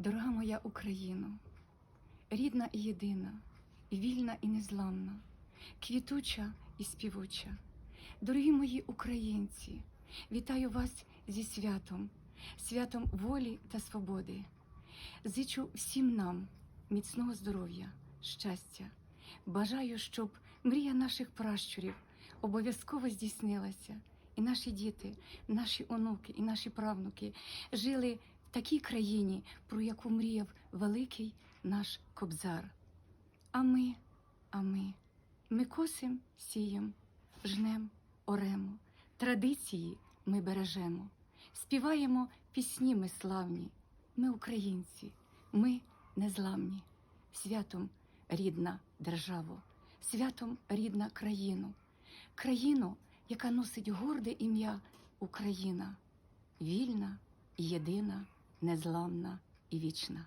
Дорога моя Україно, рідна і єдина, вільна і незламна, квітуча і співуча. Дорогі мої українці, вітаю вас зі святом, святом волі та свободи. Зичу всім нам міцного здоров'я, щастя. Бажаю, щоб мрія наших пращурів обов'язково здійснилася, і наші діти, наші онуки і наші правнуки жили такій країні, про яку мріяв великий наш кобзар. А ми, а ми, ми косим, сієм, жнем, оремо, традиції ми бережемо, співаємо пісні ми славні, ми українці, ми незламні, святом рідна державо, святом рідна країну, країну, яка носить горде ім'я Україна, вільна і єдина, незламна і вічна.